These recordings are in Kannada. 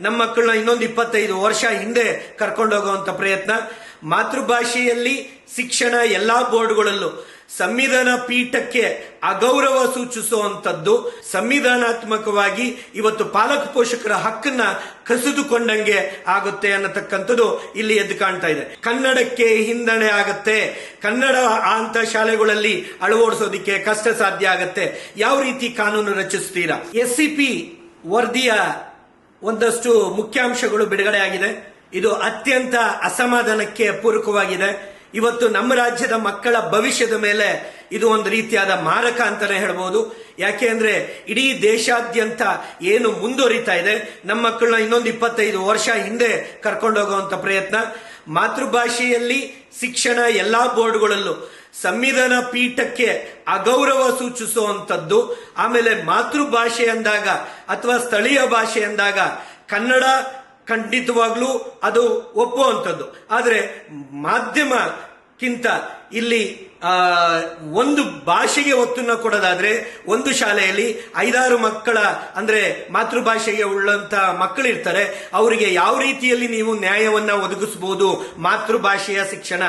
ನಮ್ಮ ಮಕ್ಕಳನ್ನ ಇನ್ನೊಂದು ಇಪ್ಪತ್ತೈದು ವರ್ಷ ಹಿಂದೆ ಕರ್ಕೊಂಡೋಗುವಂತ ಪ್ರಯತ್ನ. ಮಾತೃಭಾಷೆಯಲ್ಲಿ ಶಿಕ್ಷಣ ಎಲ್ಲಾ ಬೋರ್ಡ್ಗಳಲ್ಲೂ ಸಂವಿಧಾನ ಪೀಠಕ್ಕೆ ಅಗೌರವ ಸೂಚಿಸುವಂತದ್ದು ಸಂವಿಧಾನಾತ್ಮಕವಾಗಿ ಇವತ್ತು ಪಾಲಕ ಪೋಷಕರ ಹಕ್ಕನ್ನ ಕಸಿದುಕೊಂಡಂಗೆ ಆಗುತ್ತೆ ಅನ್ನತಕ್ಕಂಥದ್ದು ಇಲ್ಲಿ ಎದ್ದು ಕಾಣ್ತಾ ಇದೆ. ಕನ್ನಡಕ್ಕೆ ಹಿಂದಣೆ ಆಗತ್ತೆ. ಕನ್ನಡ ಅಂತ ಶಾಲೆಗಳಲ್ಲಿ ಅಳವಡಿಸೋದಿಕ್ಕೆ ಕಷ್ಟ ಸಾಧ್ಯ ಆಗತ್ತೆ. ಯಾವ ರೀತಿ ಕಾನೂನು ರಚಿಸ್ತೀರಾ? ಎಸ್ ಸಿ ವರದಿಯ ಒಂದಷ್ಟು ಮುಖ್ಯಾಂಶಗಳು ಬಿಡುಗಡೆ ಆಗಿದೆ ಇದು ಅತ್ಯಂತ ಅಸಮಾಧಾನಕ್ಕೆ ಪೂರಕವಾಗಿದೆ. ಇವತ್ತು ನಮ್ಮ ರಾಜ್ಯದ ಮಕ್ಕಳ ಭವಿಷ್ಯದ ಮೇಲೆ ಇದು ಒಂದು ರೀತಿಯಾದ ಮಾರಕ ಅಂತಾನೆ ಹೇಳ್ಬೋದು. ಯಾಕೆ ಅಂದ್ರೆ ಇಡೀ ದೇಶಾದ್ಯಂತ ಏನು ಮುಂದುವರಿತಾ ಇದೆ. ನಮ್ಮ ಮಕ್ಕಳನ್ನ ಇನ್ನೊಂದು ಇಪ್ಪತ್ತೈದು ವರ್ಷ ಹಿಂದೆ ಕರ್ಕೊಂಡೋಗುವಂತ ಪ್ರಯತ್ನ. ಮಾತೃಭಾಷೆಯಲ್ಲಿ ಶಿಕ್ಷಣ ಎಲ್ಲಾ ಬೋರ್ಡ್ಗಳಲ್ಲೂ ಸಂವಿಧಾನ ಪೀಠಕ್ಕೆ ಅಗೌರವ ಸೂಚಿಸುವಂಥದ್ದು. ಆಮೇಲೆ ಮಾತೃಭಾಷೆ ಅಂದಾಗ ಅಥವಾ ಸ್ಥಳೀಯ ಭಾಷೆ ಅಂದಾಗ ಕನ್ನಡ ಖಂಡಿತವಾಗ್ಲೂ ಅದು ಒಪ್ಪುವಂಥದ್ದು. ಆದರೆ ಮಾಧ್ಯಮಕ್ಕಿಂತ ಇಲ್ಲಿ ಒಂದು ಭಾಷೆಗೆ ಒತ್ತನ್ನು ಕೊಡೋದಾದ್ರೆ, ಒಂದು ಶಾಲೆಯಲ್ಲಿ ಐದಾರು ಮಕ್ಕಳ, ಅಂದ್ರೆ ಮಾತೃಭಾಷೆಗೆ ಉಳ್ಳಂತ ಮಕ್ಕಳಿರ್ತಾರೆ. ಅವರಿಗೆ ಯಾವ ರೀತಿಯಲ್ಲಿ ನೀವು ನ್ಯಾಯವನ್ನ ಒದಗಿಸಬಹುದು ಮಾತೃಭಾಷೆಯ ಶಿಕ್ಷಣ.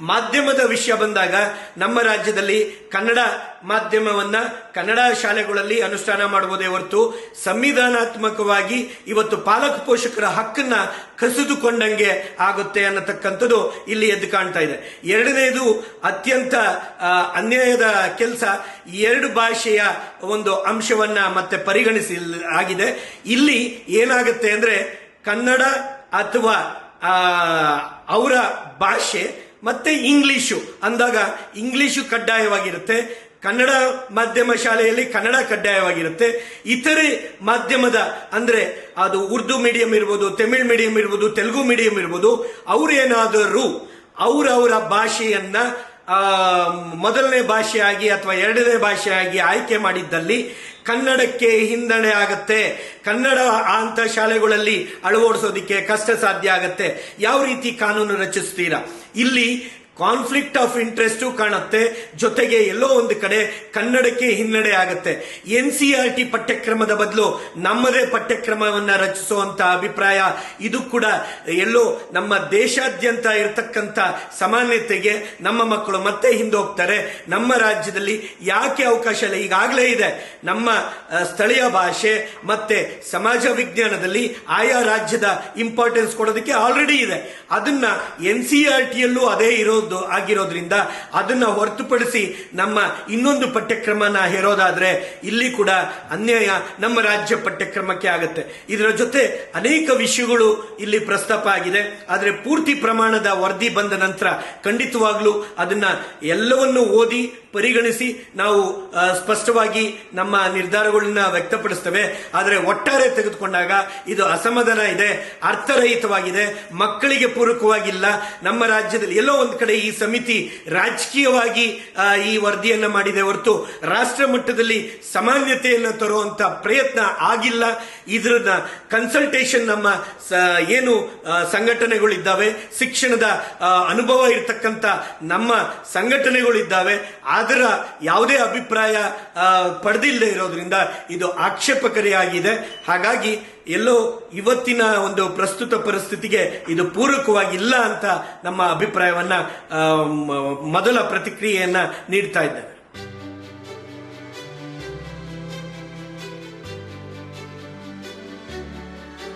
ಮಾಧ್ಯಮದ ವಿಷಯ ಬಂದಾಗ, ನಮ್ಮ ರಾಜ್ಯದಲ್ಲಿ ಕನ್ನಡ ಮಾಧ್ಯಮವನ್ನ ಕನ್ನಡ ಶಾಲೆಗಳಲ್ಲಿ ಅನುಷ್ಠಾನ ಮಾಡುವುದೇ ಹೊರತು, ಸಂವಿಧಾನಾತ್ಮಕವಾಗಿ ಇವತ್ತು ಪಾಲಕ ಪೋಷಕರ ಹಕ್ಕನ್ನ ಕಸಿದುಕೊಂಡಂಗೆ ಆಗುತ್ತೆ ಅನ್ನತಕ್ಕಂಥದ್ದು ಇಲ್ಲಿ ಎದ್ದು ಕಾಣ್ತಾ ಇದೆ. ಎರಡನೇದು ಅತ್ಯಂತ ಅನ್ಯಾಯದ ಕೆಲಸ ಎರಡು ಭಾಷೆಯ ಒಂದು ಅಂಶವನ್ನ ಮತ್ತೆ ಪರಿಗಣಿಸಿ ಆಗಿದೆ. ಇಲ್ಲಿ ಏನಾಗುತ್ತೆ ಅಂದ್ರೆ ಕನ್ನಡ ಅಥವಾ ಅವರ ಭಾಷೆ ಮತ್ತೆ ಇಂಗ್ಲಿಷು ಅಂದಾಗ ಇಂಗ್ಲಿಷು ಕಡ್ಡಾಯವಾಗಿರುತ್ತೆ, ಕನ್ನಡ ಮಾಧ್ಯಮ ಶಾಲೆಯಲ್ಲಿ ಕನ್ನಡ ಕಡ್ಡಾಯವಾಗಿರುತ್ತೆ. ಇತರೆ ಮಾಧ್ಯಮದ ಅಂದ್ರೆ ಅದು ಉರ್ದು ಮೀಡಿಯಂ ಇರ್ಬೋದು, ತಮಿಳ್ ಮೀಡಿಯಂ ಇರ್ಬೋದು, ತೆಲುಗು ಮೀಡಿಯಂ ಇರ್ಬೋದು, ಅವರೇನಾದರೂ ಅವರವರ ಭಾಷೆಯನ್ನ ಮೊದಲನೇ ಭಾಷೆಯಾಗಿ ಅಥವಾ ಎರಡನೇ ಭಾಷೆಯಾಗಿ ಆಯ್ಕೆ ಮಾಡಿದ್ದಲ್ಲಿ ಕನ್ನಡಕ್ಕೆ ಹಿಂದಣೆ ಆಗತ್ತೆ. ಕನ್ನಡ ಅಂತ ಶಾಲೆಗಳಲ್ಲಿ ಅಳವಡಿಸೋದಿಕ್ಕೆ ಕಷ್ಟ ಸಾಧ್ಯ ಆಗತ್ತೆ. ಯಾವ ರೀತಿ ಕಾನೂನು ರಚಿಸ್ತೀರಾ? ಇಲ್ಲಿ ಕಾನ್ಫ್ಲಿಕ್ಟ್ ಆಫ್ ಇಂಟ್ರೆಸ್ಟು ಕಾಣುತ್ತೆ. ಜೊತೆಗೆ ಎಲ್ಲೋ ಒಂದು ಕಡೆ ಕನ್ನಡಕ್ಕೆ ಹಿನ್ನಡೆ ಆಗುತ್ತೆ. ಎನ್ ಸಿ ಆರ್ ಟಿ ಪಠ್ಯಕ್ರಮದ ಬದಲು ನಮ್ಮದೇ ಪಠ್ಯಕ್ರಮವನ್ನ ರಚಿಸುವಂತ ಅಭಿಪ್ರಾಯ, ಇದು ಕೂಡ ಎಲ್ಲೋ ನಮ್ಮ ದೇಶಾದ್ಯಂತ ಇರತಕ್ಕಂತ ಸಮಾನತೆಗೆ ನಮ್ಮ ಮಕ್ಕಳು ಮತ್ತೆ ಹಿಂದೆ ಹೋಗ್ತಾರೆ ನಮ್ಮ ರಾಜ್ಯದಲ್ಲಿ ಯಾಕೆ ಅವಕಾಶ ಇಲ್ಲ? ಈಗಾಗಲೇ ಇದೆ. ನಮ್ಮ ಸ್ಥಳೀಯ ಭಾಷೆ ಮತ್ತೆ ಸಮಾಜ ವಿಜ್ಞಾನದಲ್ಲಿ ಆಯಾ ರಾಜ್ಯದ ಇಂಪಾರ್ಟೆನ್ಸ್ ಕೊಡೋದಕ್ಕೆ ಆಲ್ರೆಡಿ ಇದೆ. ಅದನ್ನ ಎನ್ ಸಿ ಆರ್ ಟಿಯಲ್ಲೂ ಅದೇ ಇರೋದು ಆಗಿರೋದ್ರಿಂದ ಅದನ್ನ ಹೊರತುಪಡಿಸಿ ನಮ್ಮ ಇನ್ನೊಂದು ಪಠ್ಯಕ್ರಮನ ಹೇರೋದಾದ್ರೆ ಇಲ್ಲಿ ಕೂಡ ಅನ್ಯಾಯ ನಮ್ಮ ರಾಜ್ಯ ಪಠ್ಯಕ್ರಮಕ್ಕೆ ಆಗುತ್ತೆ. ಇದರ ಜೊತೆ ಅನೇಕ ವಿಷಯಗಳು ಇಲ್ಲಿ ಪ್ರಸ್ತಾಪ ಆಗಿದೆ. ಆದರೆ ಪೂರ್ತಿ ಪ್ರಮಾಣದ ವರದಿ ಬಂದ ನಂತರ ಖಂಡಿತವಾಗ್ಲೂ ಅದನ್ನ ಎಲ್ಲವನ್ನು ಓದಿ ಪರಿಗಣಿಸಿ ನಾವು ಸ್ಪಷ್ಟವಾಗಿ ನಮ್ಮ ನಿರ್ಧಾರಗಳನ್ನ ವ್ಯಕ್ತಪಡಿಸ್ತೇವೆ. ಆದರೆ ಒಟ್ಟಾರೆ ತೆಗೆದುಕೊಂಡಾಗ ಇದು ಅಸಮಾಧಾನ ಇದೆ, ಅರ್ಥರಹಿತವಾಗಿದೆ. ಮಕ್ಕಳಿಗೆ ಪೂರಕವಾಗಿಲ್ಲ. ನಮ್ಮ ರಾಜ್ಯದಲ್ಲಿ ಎಲ್ಲೋ ಒಂದು ಕಡೆ ಈ ಸಮಿತಿ ರಾಜಕೀಯವಾಗಿ ಈ ವರದಿಯನ್ನು ಮಾಡಿದೆ ಹೊರತು ರಾಷ್ಟ್ರ ಮಟ್ಟದಲ್ಲಿ ಸಮಾನ್ಯತೆಯನ್ನು ತರುವಂತ ಪ್ರಯತ್ನ ಆಗಿಲ್ಲ. ಇದರನ್ನ ಕನ್ಸಲ್ಟೇಷನ್ ನಮ್ಮ ಏನು ಸಂಘಟನೆಗಳಿದ್ದಾವೆ, ಶಿಕ್ಷಣದ ಅನುಭವ ಇರತಕ್ಕಂಥ ನಮ್ಮ ಸಂಘಟನೆಗಳಿದ್ದಾವೆ. ಅದರ ಯಾವುದೇ ಅಭಿಪ್ರಾಯ ಪಡೆದಿಲ್ಲದೆ ಇರೋದ್ರಿಂದ ಇದು ಆಕ್ಷೇಪಕರಿಯಾಗಿದೆ. ಹಾಗಾಗಿ ಎಲ್ಲೋ ಇವತ್ತಿನ ಒಂದು ಪ್ರಸ್ತುತ ಪರಿಸ್ಥಿತಿಗೆ ಇದು ಪೂರಕವಾಗಿಲ್ಲ ಅಂತ ನಮ್ಮ ಅಭಿಪ್ರಾಯವನ್ನ ಮೊದಲ ಪ್ರತಿಕ್ರಿಯೆಯನ್ನ ನೀಡ್ತಾ ಇದ್ದೇವೆ